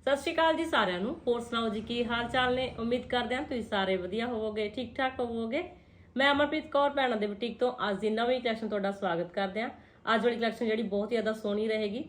ਸਤਿ ਸ਼੍ਰੀ ਅਕਾਲ ਜੀ ਸਾਰਿਆਂ ਨੂੰ। ਹੋਰ ਸੁਣਾਓ ਜੀ, ਕੀ ਹਾਲ ਚਾਲ ਨੇ? ਉਮੀਦ ਕਰਦੇ ਹਾਂ ਤੁਸੀਂ ਸਾਰੇ ਵਧੀਆ ਹੋਵੋਗੇ ਠੀਕ ਠਾਕ ਹੋਵੋਗੇ। ਮੈਂ ਅਮਰਪ੍ਰੀਤ ਕੌਰ, ਭੈਣਾਂ ਦੇ ਬੁਟੀਕ ਤੋਂ ਅੱਜ ਦੀ ਨਵੀਂ ਕਲੈਕਸ਼ਨ ਤੁਹਾਡਾ ਸਵਾਗਤ ਕਰਦੇ ਹਾਂ। ਅੱਜ ਵਾਲੀ ਕਲੈਕਸ਼ਨ ਜਿਹੜੀ ਬਹੁਤ ਹੀ ਜ਼ਿਆਦਾ ਸੋਹਣੀ ਰਹੇਗੀ।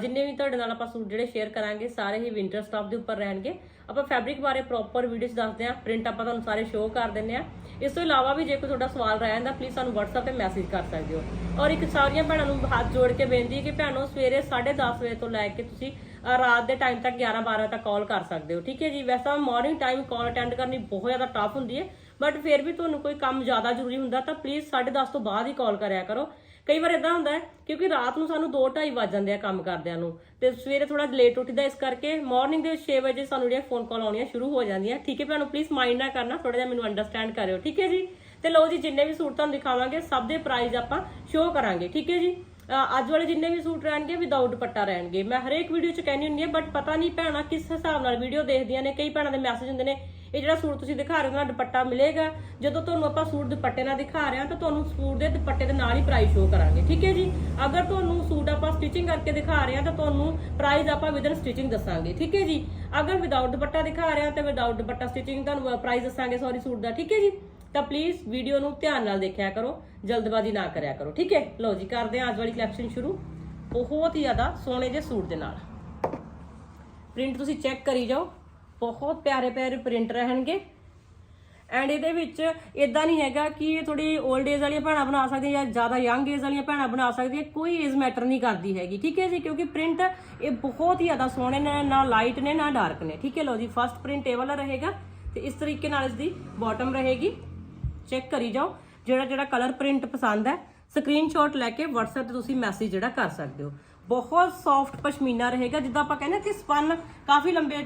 ਜਿੰਨੇ ਵੀ ਤੁਹਾਡੇ ਨਾਲ ਆਪਾਂ ਸੂਟ ਜਿਹੜੇ ਸ਼ੇਅਰ ਕਰਾਂਗੇ, ਸਾਰੇ ਹੀ ਵਿੰਟਰ ਸਟਾਫ ਦੇ ਉੱਪਰ ਰਹਿਣਗੇ। ਆਪਾਂ ਫੈਬਰਿਕ ਬਾਰੇ ਪ੍ਰੋਪਰ ਵੀਡੀਓਜ਼ ਦੱਸਦੇ ਹਾਂ ਪ੍ਰਿੰਟ ਆਪਾਂ ਤੁਹਾਨੂੰ ਸਾਰੇ ਸ਼ੋਅ ਕਰ ਦਿੰਦੇ ਹਾਂ। ਇਸ ਤੋਂ ਇਲਾਵਾ ਵੀ ਜੇ ਕੋਈ ਤੁਹਾਡਾ ਸਵਾਲ ਰਹਿ ਜਾਂਦਾ ਪਲੀਜ਼ ਸਾਨੂੰ WhatsApp ਤੇ ਮੈਸੇਜ ਕਰ ਸਕਦੇ ਹੋ। ਔਰ ਇੱਕ ਸਾਰੀਆਂ ਭੈਣਾਂ ਨੂੰ ਹੱਥ ਜੋੜ ਕੇ ਬੇਨਤੀ ਹੈ ਕਿ ਭੈਣੋ, ਸਵੇਰੇ 10:30 ਵਜੇ ਤੋਂ ਲੈ ਕੇ ਤੁਸੀਂ ਰਾਤ ਦੇ ਟਾਈਮ ਤੱਕ 11 12 ਤੱਕ ਕਾਲ ਕਰ ਸਕਦੇ ਹੋ, ਠੀਕ ਹੈ ਜੀ? ਵੈਸੇ ਤਾਂ ਮਾਰਨਿੰਗ ਟਾਈਮ ਕਾਲ ਅਟੈਂਡ ਕਰਨੀ ਬਹੁਤ ਜ਼ਿਆਦਾ ਟਫ ਹੁੰਦੀ ਹੈ ਬਟ ਫਿਰ ਵੀ ਤੁਹਾਨੂੰ ਕੋਈ ਕੰਮ ਜ਼ਿਆਦਾ ਜ਼ਰੂਰੀ ਹੁੰਦਾ ਤਾਂ ਪਲੀਜ਼ 10:30 ਤੋਂ ਬਾਅਦ ਹੀ ਕਾਲ ਕਰਿਆ ਕਰੋ। ਕਈ ਵਾਰ ਇਦਾਂ ਹੁੰਦਾ ਕਿਉਂਕਿ ਰਾਤ ਨੂੰ ਸਾਨੂੰ 2:30 ਵੱਜ ਜਾਂਦੇ ਆ ਕੰਮ ਕਰਦਿਆਂ ਨੂੰ, ਤੇ ਸਵੇਰੇ ਥੋੜਾ ਲੇਟ ਉੱਠਦਾ ਇਸ ਕਰਕੇ ਮਾਰਨਿੰਗ ਦੇ 6 ਵਜੇ ਸਾਨੂੰ ਜਿਹੜੀਆਂ ਫੋਨ ਕਾਲ ਆਉਣੀਆਂ ਸ਼ੁਰੂ ਹੋ ਜਾਂਦੀਆਂ। ਠੀਕ ਹੈ ਭੈਣੋ ਪਲੀਜ਼ ਮਾਈਂਡ ਨਾ ਕਰਨਾ ਥੋੜਾ ਜਿਹਾ ਮੈਨੂੰ ਅੰਡਰਸਟੈਂਡ ਕਰਿਓ, ਠੀਕ ਹੈ ਜੀ? ਤੇ ਲਓ ਜੀ, ਜਿੰਨੇ ਵੀ ਸੂਟ ਤੁਹਾਨੂੰ ਦਿਖਾਵਾਂਗੇ, ਸਭ ਦੇ ਪ੍ਰਾਈਸ ਆਪਾਂ ਸ਼ੋਅ ਕਰਾਂਗੇ, ਠੀਕ ਹੈ ਜੀ? ਅਹ ਅੱਜ ਵਾਲੇ ਜਿੰਨੇ ਵੀ ਸੂਟ ਰਹਿਣਗੇ ਵਿਦਆਊਟ ਦੁਪੱਟਾ ਰਹਿਣਗੇ। ਮੈਂ ਹਰੇਕ ਵੀਡੀਓ 'ਚ ਕਹਿੰਦੀ ਹੁੰਦੀ ਹਾਂ ਬਟ ਪਤਾ ਨਹੀਂ ਭੈਣਾਂ ਕਿਸ ਹਿਸਾਬ ਨਾਲ ਵੀਡੀਓ ਦੇਖਦੀਆਂ ਨੇ। ਕਈ ਭੈਣਾਂ ਦੇ ਮੈਸੇਜ ਹੁੰਦੇ ਨੇ, ਇਹ ਜਿਹੜਾ ਸੂਟ ਤੁਸੀਂ ਦਿਖਾ ਰਹੇ ਹੋ ਨਾ ਦੁਪੱਟਾ ਮਿਲੇਗਾ। ਜਦੋਂ ਤੁਹਾਨੂੰ ਆਪਾਂ ਸੂਟ ਦੁਪੱਟੇ ਨਾਲ ਦਿਖਾ ਰਹੇ ਹਾਂ, ਤਾਂ ਤੁਹਾਨੂੰ ਸੂਟ ਦੇ ਦੁਪੱਟੇ ਦੇ ਨਾਲ ਹੀ ਪ੍ਰਾਈਸ ਸ਼ੋਅ ਕਰਾਂਗੇ। ਠੀਕ ਹੈ ਜੀ? ਅਗਰ ਤੁਹਾਨੂੰ ਸੂਟ ਆਪਾਂ ਸਟਿਚਿੰਗ ਕਰਕੇ ਦਿਖਾ ਰਹੇ ਹਾਂ, ਤਾਂ ਤੁਹਾਨੂੰ ਪ੍ਰਾਈਸ ਆਪਾਂ ਵਿਦਨ ਸਟਿਚਿੰਗ ਦੱਸਾਂਗੇ। ਠੀਕ ਹੈ ਜੀ? ਅਗਰ ਵਿਦਆਊਟ ਦੁਪੱਟਾ ਦਿਖਾ ਰਹੇ ਹਾਂ, ਤਾਂ ਵਿਦਆਊਟ ਦੁਪੱਟਾ ਸਟਿਚਿੰਗ ਤੁਹਾਨੂੰ ਪ੍ਰਾਈਸ ਦੱਸਾਂਗੇ ਸੌਰੀ ਸੂਟ ਦਾ। ਠੀਕ ਹੈ ਜੀ? ਤਾਂ ਪਲੀਜ਼ ਵੀਡੀਓ ਨੂੰ ਧਿਆਨ ਨਾਲ ਦੇਖਿਆ ਕਰੋ, ਜਲਦਬਾਜ਼ੀ ਨਾ ਕਰਿਆ ਕਰੋ, ਠੀਕ ਹੈ? ਲਓ ਜੀ, ਕਰਦੇ ਹਾਂ ਅੱਜ ਵਾਲੀ ਕਲੈਕਸ਼ਨ ਸ਼ੁਰੂ। ਬਹੁਤ ਹੀ ਜ਼ਿਆਦਾ ਸੋਹਣੇ ਜਿਹੇ ਸੂਟ ਦੇ ਨਾਲ। ਪ੍ਰਿੰਟ ਤੁਸੀਂ ਚੈੱਕ ਕਰੀ ਜਾਓ। ਬਹੁਤ ਪਿਆਰੇ ਪਿਆਰੇ ਪ੍ਰਿੰਟ ਰਹਿਣਗੇ। ਐਂਡ ਇਹਦੇ ਵਿੱਚ ਇਦਾਂ ਨਹੀਂ ਹੈਗਾ ਕਿ ਇਹ ਥੋੜੀ 올ਡ ਏਜ ਵਾਲੀਆਂ ਭੈਣਾਂ ਬਣਾ ਸਕਦੀਆਂ ਜਾਂ ਜ਼ਿਆਦਾ ਯੰਗ ਏਜ ਵਾਲੀਆਂ ਭੈਣਾਂ ਬਣਾ ਸਕਦੀਆਂ। ਕੋਈ ਏਜ ਮੈਟਰ ਨਹੀਂ ਕਰਦੀ ਹੈਗੀ, ਠੀਕ ਹੈ ਜੀ? ਕਿਉਂਕਿ ਪ੍ਰਿੰਟ ਇਹ ਬਹੁਤ ਹੀ ਜ਼ਿਆਦਾ ਸੋਹਣੇ ਨੇ, ਨਾ ਲਾਈਟ ਨੇ, ਨਾ ਡਾਰਕ ਨੇ, ਠੀਕ ਹੈ? ਲਓ ਜੀ ਫਰਸਟ ਪ੍ਰਿੰਟ ਇਹ ਵਾਲਾ ਰਹੇਗਾ ਤੇ ਇਸ ਤਰੀਕੇ ਨਾਲ ਇਸ ਦੀ ਬਾਟਮ ਰਹੇਗੀ। ਚੈੱਕ ਕਰੀ ਜਾਓ। ਜਿਹੜਾ ਜਿਹੜਾ ਕਲਰ ਪ੍ਰਿੰਟ ਪਸੰਦ ਹੈ ਸਕਰੀਨਸ਼ਾਟ ਲੈ ਕੇ WhatsApp ਤੇ ਤੁਸੀਂ ਮੈਸੇਜ ਜਿਹੜਾ ਕਰ ਸਕਦੇ ਹੋ। ਬਹੁਤ ਸੌਫਟ ਪਸ਼ਮੀਨਾ ਰਹੇਗਾ, ਜਿੱਦਾਂ ਆਪਾਂ ਕਹਿੰਦੇ ਕਿ ਸਪਨ ਕਾਫੀ ਲੰਬੇ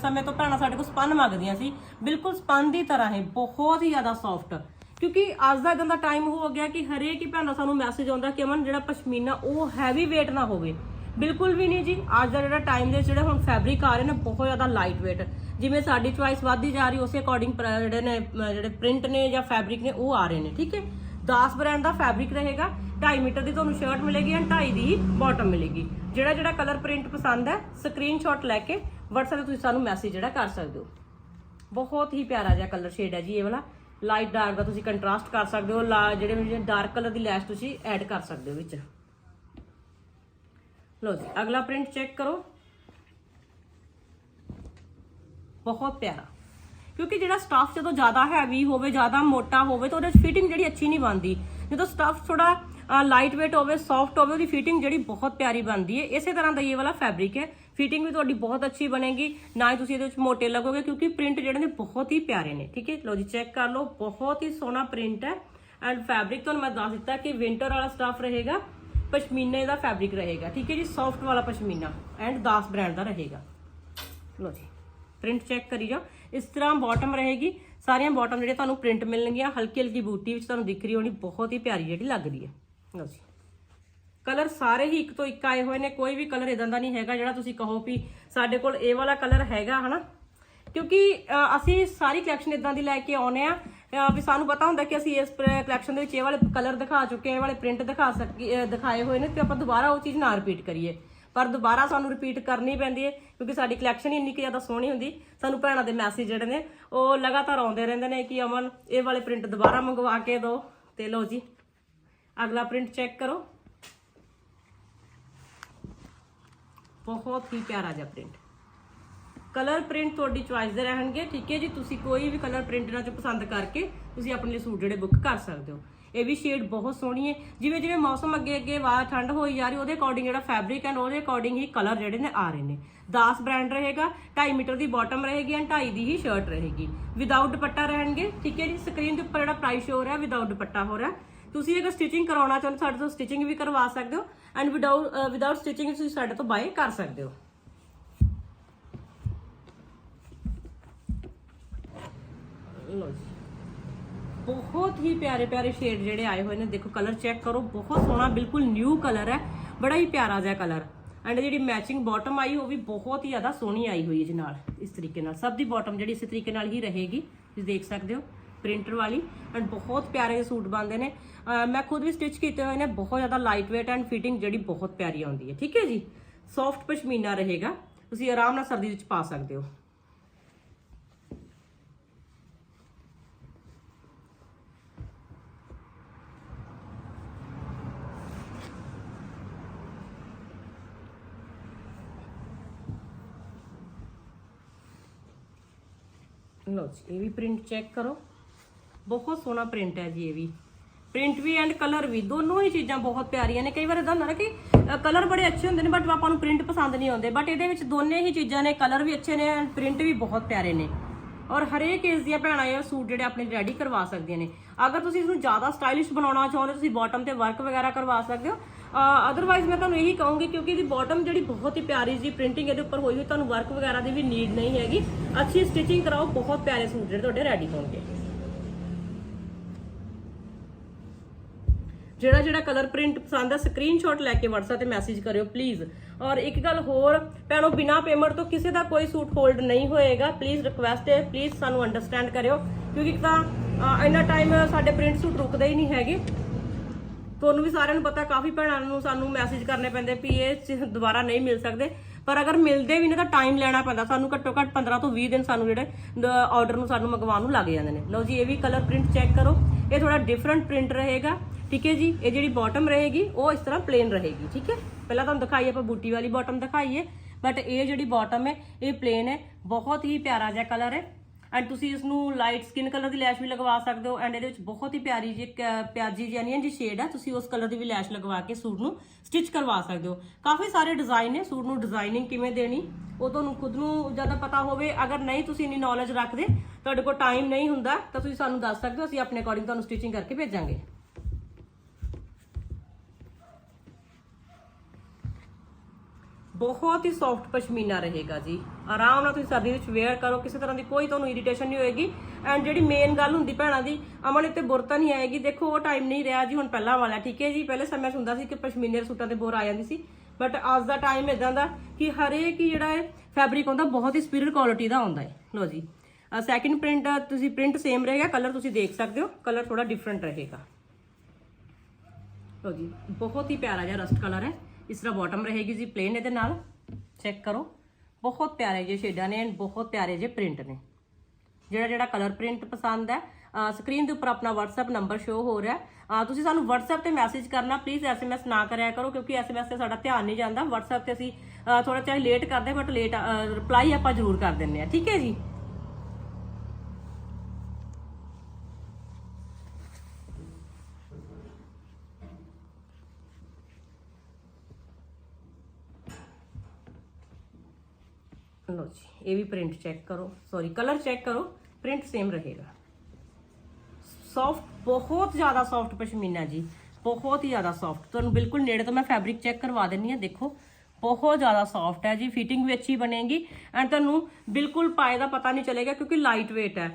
ਸਮੇਂ ਤੋਂ ਭੈਣਾਂ ਸਾਡੇ ਕੋਲ ਸਪਨ ਮੰਗਦੀਆਂ ਸੀ। ਬਿਲਕੁਲ ਸਪਨ ਦੀ ਤਰ੍ਹਾਂ ਹੈ, ਬਹੁਤ ਹੀ ਜ਼ਿਆਦਾ ਸੌਫਟ ਕਿਉਂਕਿ ਅੱਜ ਦਾ ਇਦਾਂ ਦਾ ਟਾਈਮ ਹੋ ਗਿਆ ਕਿ ਹਰੇਕ ਹੀ ਭੈਣਾਂ ਸਾਨੂੰ ਮੈਸੇਜ ਆਉਂਦਾ ਕਿ ਅਮਨ, ਜਿਹੜਾ ਪਸ਼ਮੀਨਾ ਉਹ ਹੈਵੀ weight ਨਾ ਹੋਵੇ। ਬਿਲਕੁਲ ਵੀ ਨਹੀਂ ਜੀ। ਅੱਜ ਦਾ ਜਿਹੜਾ ਟਾਈਮ ਦੇ ਜਿਹੜੇ ਹੁਣ ਫੈਬਰਿਕ ਆ ਰਹੇ ਨੇ, ਬਹੁਤ ਜ਼ਿਆਦਾ ਲਾਈਟ weight ਜਿਵੇਂ ਸਾਡੀ ਚੁਆਇਸ ਵੱਧਦੀ ਜਾ ਰਹੀ, ਉਸੇ ਅਕੋਰਡਿੰਗ ਜਿਹੜੇ ਨੇ ਜਿਹੜੇ ਪ੍ਰਿੰਟ ਨੇ ਜਾਂ ਫੈਬਰਿਕ ਨੇ, ਉਹ ਆ ਰਹੇ ਨੇ, ਠੀਕ ਹੈ? 10 ਬ੍ਰਾਂਡ ਦਾ ਫੈਬਰਿਕ ਰਹੇਗਾ 2.5 ਮੀਟਰ ਦੀ ਤੁਹਾਨੂੰ ਸ਼ਰਟ ਮਿਲੇਗੀ ਐਂਡ 2.5 ਦੀ ਹੀ ਬਾਟਮ ਮਿਲੇਗੀ। ਜਿਹੜਾ ਜਿਹੜਾ ਕਲਰ ਪ੍ਰਿੰਟ ਪਸੰਦ ਹੈ ਸਕਰੀਨਸ਼ਾਟ ਲੈ ਕੇ WhatsApp ਤੇ ਤੁਸੀਂ ਸਾਨੂੰ ਮੈਸੇਜ ਜਿਹੜਾ ਕਰ ਸਕਦੇ ਹੋ। ਬਹੁਤ ਹੀ ਪਿਆਰਾ ਜਿਹਾ ਕਲਰ ਸ਼ੇਡ ਹੈ ਜੀ ਇਹ ਵਾਲਾ। ਲਾਈਟ ਡਾਰਕ ਦਾ ਤੁਸੀਂ ਕੰਟਰਾਸਟ ਕਰ ਸਕਦੇ ਹੋ, ਲਾ- ਜਿਹੜੇ ਡਾਰਕ ਕਲਰ ਦੀ ਲੈਸ਼ ਤੁਸੀਂ ਐਡ ਕਰ ਸਕਦੇ ਹੋ ਵਿੱਚ। ਲਓ ਜੀ, ਅਗਲਾ ਪ੍ਰਿੰਟ ਚੈੱਕ ਕਰੋ। ਬਹੁਤ ਪਿਆਰਾ। ਕਿਉਂਕਿ ਜਿਹੜਾ ਸਟਾਫ ਜਦੋਂ ਜ਼ਿਆਦਾ ਹੈਵੀ ਹੋਵੇ, ਜ਼ਿਆਦਾ ਮੋਟਾ ਹੋਵੇ, ਤਾਂ ਉਹਦੇ ਵਿੱਚ ਫਿਟਿੰਗ ਜਿਹੜੀ ਅੱਛੀ ਨਹੀਂ ਬਣਦੀ। ਜਦੋਂ ਸਟਾਫ ਥੋੜਾ ਲਾਈਟ weight ਹੋਵੇ ਸੌਫਟ ਹੋਵੇ, ਉਹਦੀ ਫਿਟਿੰਗ ਜਿਹੜੀ ਬਹੁਤ ਪਿਆਰੀ ਬਣਦੀ ਹੈ। ਇਸੇ ਤਰ੍ਹਾਂ ਦਾ ਇਹ ਵਾਲਾ ਫੈਬਰਿਕ ਹੈ। ਫਿਟਿੰਗ ਵੀ ਤੁਹਾਡੀ ਬਹੁਤ ਅੱਛੀ ਬਣੇਗੀ। ਨਾ ਹੀ ਤੁਸੀਂ ਇਹਦੇ ਵਿੱਚ ਮੋਟੇ ਲੱਗੋਗੇ, ਕਿਉਂਕਿ ਪ੍ਰਿੰਟ ਜਿਹੜੇ ਨੇ ਬਹੁਤ ਹੀ ਪਿਆਰੇ ਨੇ, ਠੀਕ ਹੈ? ਲਓ ਜੀ ਚੈੱਕ ਕਰ ਲਓ। ਬਹੁਤ ਹੀ ਸੋਹਣਾ ਪ੍ਰਿੰਟ ਹੈ। ਐਂਡ ਫੈਬਰਿਕ ਤੁਹਾਨੂੰ ਮੈਂ ਦੱਸ ਦਿੱਤਾ ਕਿ ਵਿੰਟਰ ਵਾਲਾ ਸਟਾਫ ਰਹੇਗਾ। ਪਸ਼ਮੀਨੇ ਦਾ ਫੈਬਰਿਕ ਰਹੇਗਾ, ਠੀਕ ਹੈ ਜੀ? ਸੌਫਟ ਵਾਲਾ ਪਸ਼ਮੀਨਾ ਐਂਡ 10 ਬ੍ਰਾਂਡ ਦਾ ਰਹੇਗਾ। ਲਓ ਜੀ ਪ੍ਰਿੰਟ ਚੈੱਕ ਕਰੀ ਜਾਓ। ਇਸ ਤਰ੍ਹਾਂ ਬਾਟਮ ਰਹੇਗੀ। ਸਾਰੀਆਂ ਬਾਟਮ ਜਿਹੜੇ ਤੁਹਾਨੂੰ ਪ੍ਰਿੰਟ ਮਿਲਣਗੀਆਂ, ਹਲਕੀ ਹਲਕੀ ਬੂਟੀ ਵਿੱਚ ਤੁਹਾਨੂੰ ਦਿਖ ਰਹੀ ਹੋਣੀ, ਬਹੁਤ ਹੀ ਪਿਆਰੀ ਜਿਹੜੀ ਲੱਗਦੀ ਹੈ। ਲਓ ਜੀ ਕਲਰ ਸਾਰੇ ਹੀ ਇੱਕ ਤੋਂ ਇੱਕ ਆਏ ਹੋਏ ਨੇ, ਕੋਈ ਵੀ ਕਲਰ ਇਦਾਂ ਦਾ ਨਹੀਂ ਹੈਗਾ ਜਿਹੜਾ ਤੁਸੀਂ ਕਹੋ ਵੀ ਸਾਡੇ ਕੋਲ ਇਹ ਵਾਲਾ ਕਲਰ ਹੈਗਾ, ਹਨਾ? ਕਿਉਂਕਿ ਅਸੀਂ ਸਾਰੀ ਕਲੈਕਸ਼ਨ ਇਦਾਂ ਦੀ ਲੈ ਕੇ ਆਉਨੇ ਆ ਵੀ ਸਾਨੂੰ ਪਤਾ ਹੁੰਦਾ ਕਿ ਅਸੀਂ ਇਸ ਕਲੈਕਸ਼ਨ ਦੇ ਵਿੱਚ ਇਹ ਵਾਲੇ ਕਲਰ ਦਿਖਾ ਚੁੱਕੇ ਹਾਂ, ਇਹ ਵਾਲੇ ਪ੍ਰਿੰਟ ਦਿਖਾ ਸਕੀ ਦਿਖਾਏ ਹੋਏ ਨੇ ਤੇ ਆਪਾਂ ਦੁਬਾਰਾ ਉਹ ਚੀਜ਼ ਨਾ ਰਿਪੀਟ ਕਰੀਏ। ਪਰ ਦੁਬਾਰਾ ਸਾਨੂੰ ਰਿਪੀਟ ਕਰਨੀ ਪੈਂਦੀ ਹੈ, ਕਿਉਂਕਿ ਸਾਡੀ ਕਲੈਕਸ਼ਨ ਹੀ ਇੰਨੀ ਕਿ ਜ਼ਿਆਦਾ ਸੋਹਣੀ ਹੁੰਦੀ। ਸਾਨੂੰ ਭੈਣਾਂ ਦੇ ਮੈਸੇਜ ਜਿਹੜੇ ਨੇ, ਉਹ ਲਗਾਤਾਰ ਆਉਂਦੇ ਰਹਿੰਦੇ ਨੇ ਕਿ ਅਮਨ, ਇਹ ਵਾਲੇ ਪ੍ਰਿੰਟ ਦੁਬਾਰਾ ਮੰਗਵਾ ਕੇ ਦਿਓ ਤੇ ਲਓ ਜੀ, ਅਗਲਾ ਪ੍ਰਿੰਟ ਚੈੱਕ ਕਰੋ। ਬਹੁਤ ਹੀ ਪਿਆਰਾ ਜਿਹਾ ਪ੍ਰਿੰਟ ਕਲਰ ਪ੍ਰਿੰਟ ਤੁਹਾਡੀ ਚੁਆਇਸ ਦੇ ਰਹਿਣਗੇ, ਠੀਕ ਹੈ ਜੀ? ਤੁਸੀਂ ਕੋਈ ਵੀ ਕਲਰ ਪ੍ਰਿੰਟ ਨਾਲ 'ਚੋਂ ਪਸੰਦ ਕਰਕੇ ਤੁਸੀਂ ਆਪਣੇ ਲਈ ਸੂਟ ਜਿਹੜੇ ਬੁੱਕ ਕਰ ਸਕਦੇ ਹੋ। ਇਹ ਵੀ ਸ਼ੇਡ ਬਹੁਤ ਸੋਹਣੀ ਹੈ। ਜਿਵੇਂ ਜਿਵੇਂ ਮੌਸਮ ਅੱਗੇ ਅੱਗੇ ਵਾ ਠੰਡ ਹੋਈ ਜਾ ਰਹੀ, ਉਹਦੇ ਅਕੋਰਡਿੰਗ ਜਿਹੜਾ ਫੈਬਰਿਕ ਐਂਡ ਉਹਦੇ ਅਕੋਰਡਿੰਗ ਹੀ ਕਲਰ ਜਿਹੜੇ ਨੇ ਆ ਰਹੇ ਨੇ। 10 ਬ੍ਰਾਂਡ ਰਹੇਗਾ 2.5 ਮੀਟਰ ਦੀ ਬਾਟਮ ਰਹੇਗੀ ਐਂਡ 2.5 ਦੀ ਹੀ ਸ਼ਰਟ ਰਹੇਗੀ। ਵਿਦਆਊਟ ਦੁਪੱਟਾ ਰਹਿਣਗੇ, ਠੀਕ ਹੈ ਜੀ? ਸਕਰੀਨ ਦੇ ਉੱਪਰ ਜਿਹੜਾ ਪ੍ਰਾਈਸ ਹੋ ਰਿਹਾ ਵਿਦਆਊਟ ਦੁਪੱਟਾ ਹੋ ਰਿਹਾ। ਤੁਸੀਂ ਅਗਰ ਸਟਿਚਿੰਗ ਕਰਾਉਣਾ ਚਾਹੁੰਦੇ, ਸਾਡੇ ਤੋਂ ਸਟਿਚਿੰਗ ਵੀ ਕਰਵਾ ਸਕਦੇ ਹੋ। ਐਂਡ ਵਿਦਆਊਟ ਵਿਦਆਊਟ ਸਟਿਚਿੰਗ ਤੁਸੀਂ ਸਾਡੇ ਤੋਂ ਬਾਏ ਕਰ ਸਕਦੇ ਹੋ। ਲਓ ਜੀ। ਬਹੁਤ ਹੀ ਪਿਆਰੇ ਪਿਆਰੇ ਸ਼ੇਡ ਜਿਹੜੇ ਆਏ ਹੋਏ ਨੇ, ਦੇਖੋ ਕਲਰ ਚੈੱਕ ਕਰੋ, ਬਹੁਤ ਸੋਹਣਾ, ਬਿਲਕੁਲ ਨਿਊ ਕਲਰ ਹੈ, ਬੜਾ ਹੀ ਪਿਆਰਾ ਜਿਹਾ ਕਲਰ ਐਂਡ ਜਿਹੜੀ ਮੈਚਿੰਗ ਬਾਟਮ ਆਈ, ਉਹ ਵੀ ਬਹੁਤ ਹੀ ਜ਼ਿਆਦਾ ਸੋਹਣੀ ਆਈ ਹੋਈ ਹੈ ਜੀ ਨਾਲ, ਇਸ ਤਰੀਕੇ ਨਾਲ। ਸਭ ਦੀ ਬਾਟਮ ਜਿਹੜੀ ਇਸੇ ਤਰੀਕੇ ਨਾਲ ਹੀ ਰਹੇਗੀ, ਤੁਸੀਂ ਦੇਖ ਸਕਦੇ ਹੋ ਪ੍ਰਿੰਟਰ ਵਾਲੀ। ਐਂਡ ਬਹੁਤ ਪਿਆਰੇ ਜਿਹੇ ਸੂਟ ਬਣਦੇ ਨੇ। ਮੈਂ ਖੁਦ ਵੀ ਸਟਿਚ ਕੀਤੇ ਹੋਏ ਨੇ, ਬਹੁਤ ਜ਼ਿਆਦਾ ਲਾਈਟ weight ਐਂਡ ਫਿਟਿੰਗ ਜਿਹੜੀ ਬਹੁਤ ਪਿਆਰੀ ਆਉਂਦੀ ਹੈ, ਠੀਕ ਹੈ ਜੀ? ਸੌਫਟ ਪਸ਼ਮੀਨਾ ਰਹੇਗਾ, ਤੁਸੀਂ ਆਰਾਮ ਨਾਲ ਸਰਦੀ ਵਿੱਚ ਪਾ ਸਕਦੇ ਹੋ। ਲਓ ਜੀ, ਇਹ ਵੀ ਪ੍ਰਿੰਟ ਚੈੱਕ ਕਰੋ। ਬਹੁਤ ਸੋਹਣਾ ਪ੍ਰਿੰਟ ਹੈ ਜੀ ਇਹ ਵੀ। ਪ੍ਰਿੰਟ ਵੀ ਐਂਡ ਕਲਰ ਵੀ, ਦੋਨੋਂ ਹੀ ਚੀਜ਼ਾਂ ਬਹੁਤ ਪਿਆਰੀਆਂ ਨੇ। ਕਈ ਵਾਰ ਇਦਾਂ ਹੁੰਦਾ ਨਾ ਕਿ ਕਲਰ ਬੜੇ ਅੱਛੇ ਹੁੰਦੇ ਨੇ ਬਟ ਆਪਾਂ ਨੂੰ ਪ੍ਰਿੰਟ ਪਸੰਦ ਨਹੀਂ ਆਉਂਦੇ। ਬਟ ਇਹਦੇ ਵਿੱਚ ਦੋਨੇ ਹੀ ਚੀਜ਼ਾਂ ਨੇ ਕਲਰ ਵੀ ਅੱਛੇ ਨੇ ਐਂਡ ਪ੍ਰਿੰਟ ਵੀ ਬਹੁਤ ਪਿਆਰੇ ਨੇ। ਔਰ ਹਰੇਕ ਇਸ ਦੀਆਂ ਭੈਣਾਂ ਇਹ ਸੂਟ ਜਿਹੜੇ ਆਪਣੇ ਰੈਡੀ ਕਰਵਾ ਸਕਦੀਆਂ ਨੇ। ਅਗਰ ਤੁਸੀਂ ਇਸਨੂੰ ਜ਼ਿਆਦਾ ਸਟਾਈਲਿਸ਼ ਬਣਾਉਣਾ ਚਾਹੁੰਦੇ ਤੁਸੀਂ ਬਾਟਮ ਤੇ ਵਰਕ ਵਗੈਰਾ ਕਰਵਾ ਸਕਦੇ ਹੋ ਅਦਰਵਾਈਜ਼ ਮੈਂ ਤੁਹਾਨੂੰ ਇਹੀ ਕਹੂੰਗੀ ਕਿਉਂਕਿ ਇਹਦੀ ਬਾਟਮ ਜਿਹੜੀ ਬਹੁਤ ਹੀ ਪਿਆਰੀ ਜੀ ਪ੍ਰਿੰਟਿੰਗ ਇਹਦੇ ਉੱਪਰ ਹੋਈ ਹੋਈ, ਤੁਹਾਨੂੰ ਵਰਕ ਵਗੈਰਾ ਦੀ ਵੀ ਨੀਡ ਨਹੀਂ ਹੈਗੀ। ਅੱਛੀ ਸਟਿਚਿੰਗ ਕਰਾਓ, ਬਹੁਤ ਪਿਆਰੇ ਸੂਟ ਜਿਹੜੇ ਤੁਹਾਡੇ ਰੈਡੀ ਹੋਣਗੇ। ਜਿਹੜਾ ਜਿਹੜਾ ਕਲਰ ਪ੍ਰਿੰਟ ਪਸੰਦ ਹੈ ਸਕਰੀਨਸ਼ਾਟ ਲੈ ਕੇ WhatsApp ਤੇ ਮੈਸੇਜ ਕਰਿਓ ਪਲੀਜ਼ ਔਰ ਇੱਕ ਗੱਲ ਹੋਰ, ਭੈਣੋ, ਬਿਨਾ ਪੇਮੈਂਟ ਤੋਂ ਕਿਸੇ ਦਾ ਕੋਈ ਸੂਟ ਹੋਲਡ ਨਹੀਂ ਹੋਏਗਾ। ਪਲੀਜ਼ ਰਿਕੁਐਸਟ ਹੈ ਪਲੀਜ਼ ਸਾਨੂੰ ਅੰਡਰਸਟੈਂਡ ਕਰਿਓ। ਕਿਉਂਕਿ ਇੱਕ ਤਾਂ ਇੰਨਾ ਟਾਈਮ ਸਾਡੇ ਪ੍ਰਿੰਟ ਸੂਟ ਰੁਕਦੇ ਹੀ ਨਹੀਂ ਹੈਗੇ। ਤੁਹਾਨੂੰ ਵੀ ਸਾਰਿਆਂ ਨੂੰ ਪਤਾ, ਕਾਫੀ ਭੈਣਾਂ ਨੂੰ ਸਾਨੂੰ ਮੈਸੇਜ ਕਰਨੇ ਪੈਂਦੇ ਵੀ ਇਹ ਚ ਦੁਬਾਰਾ ਨਹੀਂ ਮਿਲ ਸਕਦੇ। ਪਰ ਅਗਰ ਮਿਲਦੇ ਵੀ ਨੇ ਤਾਂ ਟਾਈਮ ਲੈਣਾ ਪੈਂਦਾ। ਸਾਨੂੰ ਘੱਟੋ ਘੱਟ 15 ਤੋਂ 20 ਦਿਨ ਸਾਨੂੰ ਜਿਹੜੇ ਆਰਡਰ ਨੂੰ ਸਾਨੂੰ ਮੰਗਵਾਉਣ ਨੂੰ ਲੱਗ ਜਾਂਦੇ ਨੇ। ਲਓ ਜੀ, ਇਹ ਵੀ ਕਲਰ ਪ੍ਰਿੰਟ ਚੈੱਕ ਕਰੋ। ਇਹ ਥੋੜਾ ਡਿਫਰੈਂਟ ਪ੍ਰਿੰਟ ਰਹੇਗਾ। ਠੀਕ ਹੈ ਜੀ? ਇਹ ਜਿਹੜੀ ਬਾਟਮ ਰਹੇਗੀ, ਉਹ ਇਸ ਤਰ੍ਹਾਂ ਪਲੇਨ ਰਹੇਗੀ। ਠੀਕ ਹੈ? ਪਹਿਲਾਂ ਤੁਹਾਨੂੰ ਦਿਖਾਈ ਆਪਾਂ ਬੂਟੀ ਵਾਲੀ ਬਾਟਮ ਦਿਖਾਈਏ। ਬਟ ਇਹ ਜਿਹੜੀ ਬਾਟਮ ਹੈ, ਇਹ ਪਲੇਨ ਹੈ। ਬਹੁਤ ਹੀ ਪਿਆਰਾ ਜਿਹਾ ਕਲਰ ਹੈ। ਐਂਡ ਤੁਸੀਂ ਇਸ ਨੂੰ ਲਾਈਟ ਸਕਿਨ ਕਲਰ ਦੀ ਲੈਸ਼ ਵੀ ਲਗਵਾ ਸਕਦੇ ਹੋ ਐਂਡ ਇਹਦੇ ਵਿੱਚ ਬਹੁਤ ਹੀ ਪਿਆਰੀ ਜੀ ਕ- ਪਿਆਜੀ ਜੀ ਅਨੀਅਨ ਜੀ ਸ਼ੇਡ ਹੈ ਤੁਸੀਂ ਉਸ ਕਲਰ ਦੀ ਵੀ ਲੈਸ਼ ਲਗਵਾ ਕੇ ਸੂਟ ਨੂੰ ਸਟਿਚ ਕਰਵਾ ਸਕਦੇ ਹੋ। ਕਾਫੀ ਸਾਰੇ ਡਿਜ਼ਾਈਨ ਨੇ ਸੂਟ ਨੂੰ ਡਿਜ਼ਾਈਨਿੰਗ ਕਿਵੇਂ ਦੇਣੀ, ਉਹ ਤੁਹਾਨੂੰ ਖੁਦ ਨੂੰ ਜ਼ਿਆਦਾ ਪਤਾ ਹੋਵੇ, ਅਗਰ ਨਹੀਂ ਤੁਸੀਂ ਇੰਨੀ ਨੌਲੇਜ ਰੱਖਦੇ, ਤੁਹਾਡੇ ਕੋਲ ਟਾਈਮ ਨਹੀਂ ਹੁੰਦਾ, ਤਾਂ ਤੁਸੀਂ ਸਾਨੂੰ ਦੱਸ ਸਕਦੇ ਹੋ, ਅਸੀਂ ਆਪਣੇ ਅਕੋਰਡਿੰਗ ਤੁਹਾਨੂੰ ਸਟਿਚਿੰਗ ਕਰਕੇ ਭੇਜਾਂਗੇ। ਬਹੁਤ ਹੀ ਸੌਫਟ ਪਸ਼ਮੀਨਾ ਰਹੇਗਾ ਜੀ। ਆਰਾਮ ਨਾਲ ਤੁਸੀਂ ਸਰਦੀ ਵਿੱਚ ਵੇਅਰ ਕਰੋ, ਕਿਸੇ ਤਰ੍ਹਾਂ ਦੀ ਕੋਈ ਤੁਹਾਨੂੰ ਇਰੀਟੇਸ਼ਨ ਨਹੀਂ ਹੋਏਗੀ। ਐਂਡ ਜਿਹੜੀ ਮੇਨ ਗੱਲ ਹੁੰਦੀ ਭੈਣਾਂ ਦੀ ਅਮਨ ਇੱਥੇ ਬੁਰਤਾ ਨਹੀਂ ਆਏਗੀ। ਦੇਖੋ, ਉਹ ਟਾਈਮ ਨਹੀਂ ਰਿਹਾ ਜੀ, ਹੁਣ ਪਹਿਲਾਂ ਵਾਲਾ ਠੀਕ ਹੈ ਜੀ? ਪਹਿਲੇ ਸਮੇਂ 'ਚ ਹੁੰਦਾ ਸੀ ਕਿ ਪਸ਼ਮੀਨੇ ਦੇ ਸੂਟਾਂ ਤੇ ਬੋਰ ਆ ਜਾਂਦੀ ਸੀ। ਬਟ ਅੱਜ ਦਾ ਟਾਈਮ ਇਦਾਂ ਦਾ ਕਿ ਹਰੇਕ ਹੀ ਜਿਹੜਾ ਹੈ ਫੈਬਰਿਕ ਹੁੰਦਾ, ਬਹੁਤ ਹੀ ਸੁਪੀਰੀਅਰ ਕੁਆਲਿਟੀ ਦਾ ਆਉਂਦਾ ਹੈ। ਲੋ ਜੀ। ਸੈਕਿੰਡ ਪ੍ਰਿੰਟ ਤੁਸੀਂ ਪ੍ਰਿੰਟ ਸੇਮ ਰਹੇਗਾ ਕਲਰ ਤੁਸੀਂ ਦੇਖ ਸਕਦੇ ਹੋ ਕਲਰ ਥੋੜਾ ਡਿਫਰੈਂਟ ਰਹੇਗਾ। ਲੋ ਜੀ। ਬਹੁਤ ਹੀ ਪਿਆਰਾ ਜਿਹਾ ਰਸਟ ਕਲਰ ਹੈ। ਇਸ ਤਰ੍ਹਾਂ ਬਾਟਮ ਰਹੇਗੀ ਜੀ ਪਲੇਨ ਇਹਦੇ ਨਾਲ। ਚੈੱਕ ਕਰੋ। ਬਹੁਤ ਪਿਆਰੇ ਜਿਹੇ ਸ਼ੇਡਾਂ ਨੇ, ਬਹੁਤ ਪਿਆਰੇ ਜਿਹੇ ਪ੍ਰਿੰਟ ਨੇ। ਜਿਹੜਾ ਜਿਹੜਾ ਕਲਰ ਪ੍ਰਿੰਟ ਪਸੰਦ ਹੈ ਸਕਰੀਨ ਦੇ ਉੱਪਰ ਆਪਣਾ WhatsApp ਨੰਬਰ ਸ਼ੋ ਹੋ ਰਿਹਾ। ਅਹ ਤੁਸੀਂ ਸਾਨੂੰ WhatsApp ਤੇ ਮੈਸੇਜ ਕਰਨਾ ਪਲੀਜ਼ SMS ਨਾ ਕਰਿਆ ਕਰੋ, ਕਿਉਂਕਿ SMS ਤੇ ਸਾਡਾ ਧਿਆਨ ਨਹੀਂ ਜਾਂਦਾ। WhatsApp ਤੇ ਅਸੀਂ ਥੋੜਾ ਚਾਹੇ ਲੇਟ ਕਰਦੇ ਬਟ ਲੇਟ ਰਿਪਲਾਈ ਆਪਾਂ ਜ਼ਰੂਰ ਕਰ ਦਿੰਨੇ ਆ ਠੀਕ ਹੈ ਜੀ? ਲੋ ਜੀ, ਇਹ ਵੀ ਪ੍ਰਿੰਟ ਚੈੱਕ ਕਰੋ। ਸੌਰੀ ਕਲਰ ਚੈੱਕ ਕਰੋ ਪ੍ਰਿੰਟ ਸੇਮ ਰਹੇਗਾ। ਸੌਫਟ ਬਹੁਤ ਜ਼ਿਆਦਾ ਸੌਫਟ ਪਸ਼ਮੀਨਾ ਜੀ, ਬਹੁਤ ਹੀ ਜ਼ਿਆਦਾ ਸੌਫਟ ਤੁਹਾਨੂੰ ਬਿਲਕੁਲ ਨੇੜੇ ਤੋਂ ਮੈਂ ਫੈਬਰਿਕ ਚੈੱਕ ਕਰਵਾ ਦਿੰਨੀ ਆ ਦੇਖੋ, ਬਹੁਤ ਜ਼ਿਆਦਾ ਸੌਫਟ ਹੈ ਜੀ ਫਿਟਿੰਗ ਵੀ ਅੱਛੀ ਬਣੇਗੀ। ਐਂਡ ਤੁਹਾਨੂੰ ਬਿਲਕੁਲ ਪਾਏ ਦਾ ਪਤਾ ਨਹੀਂ ਚੱਲੇਗਾ ਕਿਉਂਕਿ ਲਾਈਟ weight ਹੈ।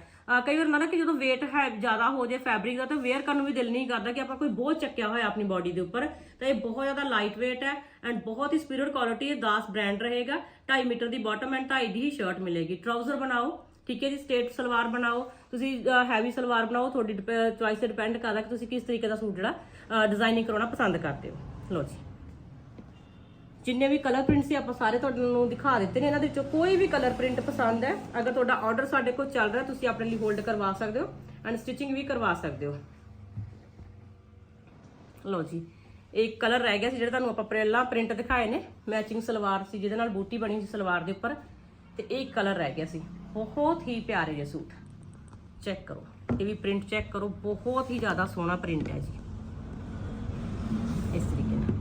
ਕਈ ਵਾਰ ਨਾ ਕਿ ਜਦੋਂ weight ਹੈ ਜ਼ਿਆਦਾ ਹੋ ਜਾਏ ਫੈਬਰਿਕ ਦਾ, ਤਾਂ ਵੇਅਰ ਕਰਨ ਨੂੰ ਵੀ ਦਿਲ ਨਹੀਂ ਕਰਦਾ ਕਿ ਆਪਾਂ ਕੋਈ ਬੋਝ ਚੱਕਿਆ ਹੋਇਆ ਆਪਣੀ ਬਾਡੀ ਦੇ ਉੱਪਰ। ਤਾਂ ਇਹ ਬਹੁਤ ਜ਼ਿਆਦਾ ਲਾਈਟ weight ਹੈ ਐਂਡ ਬਹੁਤ ਹੀ ਸੁਪੀਰੀਅਰ ਕੁਆਲਿਟੀ ਹੈ ਦਾਸ ਬ੍ਰਾਂਡ ਰਹੇਗਾ। 2.5 ਮੀਟਰ ਦੀ ਬਾਟਮ ਐਂਡ 2.5 ਦੀ ਹੀ ਸ਼ਰਟ ਮਿਲੇਗੀ। ਟਰਾਊਜ਼ਰ ਬਣਾਓ, ਠੀਕ ਹੈ ਜੀ ਸਟੇਟ ਸਲਵਾਰ ਬਣਾਓ। ਤੁਸੀਂ ਹੈਵੀ ਸਲਵਾਰ ਬਣਾਓ, ਤੁਹਾਡੀ ਚੁਆਇਸ ਤੇ ਡਿਪੈਂਡ ਕਰਦਾ ਕਿ ਤੁਸੀਂ ਕਿਸ ਤਰੀਕੇ ਦਾ ਸੂਟ ਜਿਹੜਾ ਡਿਜ਼ਾਈਨਿੰਗ ਕਰਾਉਣਾ ਪਸੰਦ ਕਰਦੇ ਹੋ। ਲਓ ਜੀ। ਜਿੰਨੇ ਵੀ ਕਲਰ ਪ੍ਰਿੰਟ ਸੀ, ਆਪਾਂ ਸਾਰੇ ਤੁਹਾਨੂੰ ਦਿਖਾ ਦਿੱਤੇ ਨੇ। ਇਹਨਾਂ ਦੇ ਵਿੱਚੋਂ ਕੋਈ ਵੀ ਕਲਰ ਪ੍ਰਿੰਟ ਪਸੰਦ ਹੈ, ਅਗਰ ਤੁਹਾਡਾ ਆਰਡਰ ਸਾਡੇ ਕੋਲ ਚੱਲ ਰਿਹਾ, ਤੁਸੀਂ ਆਪਣੇ ਲਈ ਹੋਲਡ ਕਰਵਾ ਸਕਦੇ ਹੋ ਐਂਡ ਸਟਿਚਿੰਗ ਵੀ ਕਰਵਾ ਸਕਦੇ ਹੋ। ਲਓ ਜੀ, ਇੱਕ ਕਲਰ ਰਹਿ ਗਿਆ ਸੀ ਜਿਹੜਾ ਤੁਹਾਨੂੰ ਆਪਾਂ ਪਹਿਲਾਂ ਪ੍ਰਿੰਟ ਦਿਖਾਏ ਨੇ ਮੈਚਿੰਗ ਸਲਵਾਰ ਸੀ, ਜਿਹਦੇ ਨਾਲ ਬੂਟੀ ਬਣੀ ਸੀ ਸਲਵਾਰ ਦੇ ਉੱਪਰ, ਤੇ ਇਹ ਇੱਕ ਕਲਰ ਰਹਿ ਗਿਆ ਸੀ। ਬਹੁਤ ਹੀ ਪਿਆਰੇ ਜਿਹੇ ਸੂਟ। ਚੈੱਕ ਕਰੋ, ਇਹ ਵੀ ਪ੍ਰਿੰਟ ਚੈੱਕ ਕਰੋ, ਬਹੁਤ ਹੀ ਜ਼ਿਆਦਾ ਸੋਹਣਾ ਪ੍ਰਿੰਟ ਹੈ ਜੀ। ਇਸ ਤਰੀਕੇ ਨਾਲ।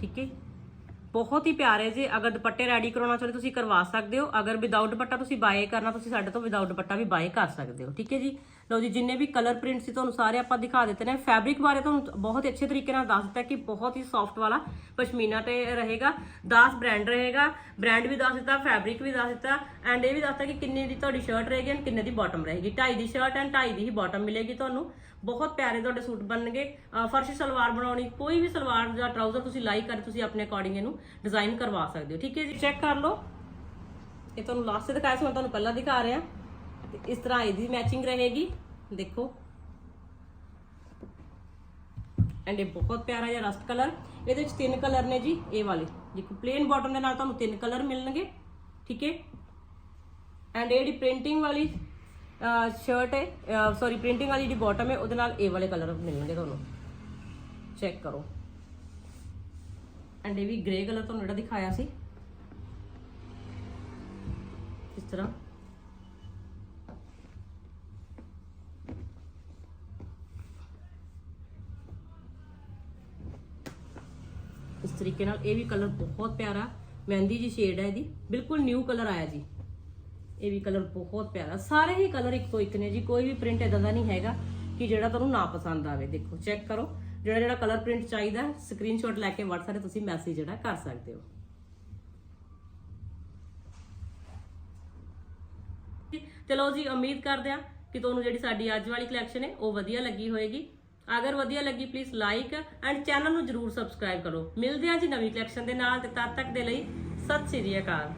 ਠੀਕ ਹੈ? ਬਹੁਤ ਹੀ ਪਿਆਰੇ ਜੇ। ਅਗਰ ਦੁਪੱਟੇ ਰੈਡੀ ਕਰਾਉਣਾ ਚਾਹੁੰਦੇ ਤੁਸੀਂ ਕਰਵਾ ਸਕਦੇ ਹੋ। ਅਗਰ ਵਿਦਆਊਟ ਦੁਪੱਟਾ ਤੁਸੀਂ ਬਾਏ ਕਰਨਾ, ਤੁਸੀਂ ਸਾਡੇ ਤੋਂ ਵਿਦਆਊਟ ਦੁਪੱਟਾ ਵੀ ਬਾਏ ਕਰ ਸਕਦੇ ਹੋ। ਠੀਕ ਹੈ ਜੀ? ਲਓ ਜੀ, ਜਿੰਨੇ ਵੀ ਕਲਰ ਪ੍ਰਿੰਟ ਸੀ ਤੁਹਾਨੂੰ ਸਾਰੇ ਆਪਾਂ ਦਿਖਾ ਦਿੱਤੇ ਨੇ। ਫੈਬਰਿਕ ਬਾਰੇ ਤੁਹਾਨੂੰ ਬਹੁਤ ਹੀ ਅੱਛੇ ਤਰੀਕੇ ਨਾਲ ਦੱਸ ਦਿੱਤਾ ਕਿ ਬਹੁਤ ਹੀ ਸੌਫਟ ਵਾਲਾ ਪਸ਼ਮੀਨਾ ਤੇ ਰਹੇਗਾ। 10 ਬ੍ਰਾਂਡ ਰਹੇਗਾ। ਬ੍ਰਾਂਡ ਵੀ ਦੱਸ ਦਿੱਤਾ ਫੈਬਰਿਕ ਵੀ ਦੱਸ ਦਿੱਤਾ। ਐਂਡ ਇਹ ਵੀ ਦੱਸਤਾ ਕਿ ਕਿੰਨੇ ਦੀ ਤੁਹਾਡੀ ਸ਼ਰਟ ਰਹੇਗੀ ਐਂਡ ਕਿੰਨੇ ਦੀ ਬਾਟਮ ਰਹੇਗੀ। 2.5 ਦੀ ਸ਼ਰਟ ਐਂਡ 2.5 ਦੀ ਹੀ ਬਾਟਮ ਮਿਲੇਗੀ ਤੁਹਾਨੂੰ। ਬਹੁਤ ਪਿਆਰੇ ਤੁਹਾਡੇ ਸੂਟ ਬਣਨਗੇ। ਫਰਸ਼ ਸਲਵਾਰ ਬਣਾਉਣੀ, ਕੋਈ ਵੀ ਸਲਵਾਰ ਜਾਂ ਟਰਾਊਜ਼ਰ ਤੁਸੀਂ ਲਾਈਕ ਕਰ, ਤੁਸੀਂ ਆਪਣੇ ਅਕੋਰਡਿੰਗ ਇਹਨੂੰ ਡਿਜ਼ਾਈਨ ਕਰਵਾ ਸਕਦੇ ਹੋ, ਠੀਕ ਹੈ ਜੀ? ਚੈੱਕ ਕਰ ਲਓ। ਇਹ ਤੁਹਾਨੂੰ ਲਾਸਟ ਤੇ ਦਿਖਾਇਆ ਸੀ ਮੈਂ ਤੁਹਾਨੂੰ ਪਹਿਲਾਂ ਦਿਖਾ ਰਿਹਾ। ਤੇ ਇਸ ਤਰ੍ਹਾਂ ਇਹਦੀ ਮੈਚਿੰਗ ਰਹੇਗੀ। ਦੇਖੋ। ਐਂਡ ਇਹ ਬਹੁਤ ਪਿਆਰਾ ਜਿਹਾ ਰਸਟ ਕਲਰ ਇਹਦੇ ਵਿੱਚ ਤਿੰਨ ਕਲਰ ਨੇ ਜੀ, ਇਹ ਵਾਲੇ। ਦੇਖੋ ਪਲੇਨ ਬਾਟਮ ਦੇ ਨਾਲ ਤੁਹਾਨੂੰ ਤਿੰਨ ਕਲਰ ਮਿਲਣਗੇ, ਠੀਕ ਹੈ? ਐਂਡ ਇਹ ਜਿਹੜੀ ਪ੍ਰਿੰਟਿੰਗ ਵਾਲੀ ਸ਼ਰਟ ਹੈ ਸੌਰੀ ਪ੍ਰਿੰਟਿੰਗ ਵਾਲੀ ਜਿਹੜੀ ਬਾਟਮ ਹੈ, ਉਹਦੇ ਨਾਲ ਇਹ ਵਾਲੇ ਕਲਰ ਮਿਲਣਗੇ ਤੁਹਾਨੂੰ। ਚੈੱਕ ਕਰੋ। ਐਂਡ ਇਹ ਵੀ ਗ੍ਰੇ ਕਲਰ ਤੁਹਾਨੂੰ ਜਿਹੜਾ ਦਿਖਾਇਆ ਸੀ। ਇਸ ਤਰ੍ਹਾਂ। ਇਸ ਤਰੀਕੇ ਨਾਲ ਇਹ ਵੀ ਕਲਰ ਬਹੁਤ ਪਿਆਰਾ। ਮਹਿੰਦੀ ਜੀ ਸ਼ੇਡ ਹੈ ਇਹਦੀ। ਬਿਲਕੁਲ ਨਿਊ ਕਲਰ ਆਇਆ ਜੀ। ਇਹ ਵੀ ਕਲਰ ਬਹੁਤ ਪਿਆਰਾ। ਸਾਰੇ ਹੀ ਕਲਰ ਇੱਕੋ ਇੱਕ ਨੇ ਜੀ, ਕੋਈ ਵੀ ਪ੍ਰਿੰਟ ਇਦਾਂ ਦਾ ਨਹੀਂ ਹੈਗਾ ਕਿ ਜਿਹੜਾ ਤੁਹਾਨੂੰ ਨਾ ਪਸੰਦ ਆਵੇ। ਦੇਖੋ ਚੈੱਕ ਕਰੋ। ਜਿਹੜਾ ਜਿਹੜਾ ਕਲਰ ਪ੍ਰਿੰਟ ਚਾਹੀਦਾ ਸਕਰੀਨਸ਼ਾਟ ਲੈ ਕੇ WhatsApp ਤੇ ਤੁਸੀਂ ਮੈਸੇਜ ਜਿਹੜਾ ਕਰ ਸਕਦੇ ਹੋ। ਚਲੋ ਜੀ, ਉਮੀਦ ਕਰਦੇ ਆ ਕਿ ਤੁਹਾਨੂੰ ਜਿਹੜੀ ਸਾਡੀ ਅੱਜ ਵਾਲੀ ਕਲੈਕਸ਼ਨ ਹੈ, ਉਹ ਵਧੀਆ ਲੱਗੀ ਹੋਏਗੀ। ਅਗਰ ਵਧੀਆ ਲੱਗੀ ਪਲੀਜ਼ ਲਾਈਕ ਐਂਡ ਚੈਨਲ ਨੂੰ ਜਰੂਰ ਸਬਸਕ੍ਰਾਈਬ ਕਰੋ। ਮਿਲਦੇ ਹਾਂ ਜੀ ਨਵੀਂ ਕਲੈਕਸ਼ਨ ਦੇ ਨਾਲ ਤੇ ਤਦ ਤੱਕ ਦੇ ਲਈ ਸਤਿ ਸ਼੍ਰੀ ਅਕਾਲ।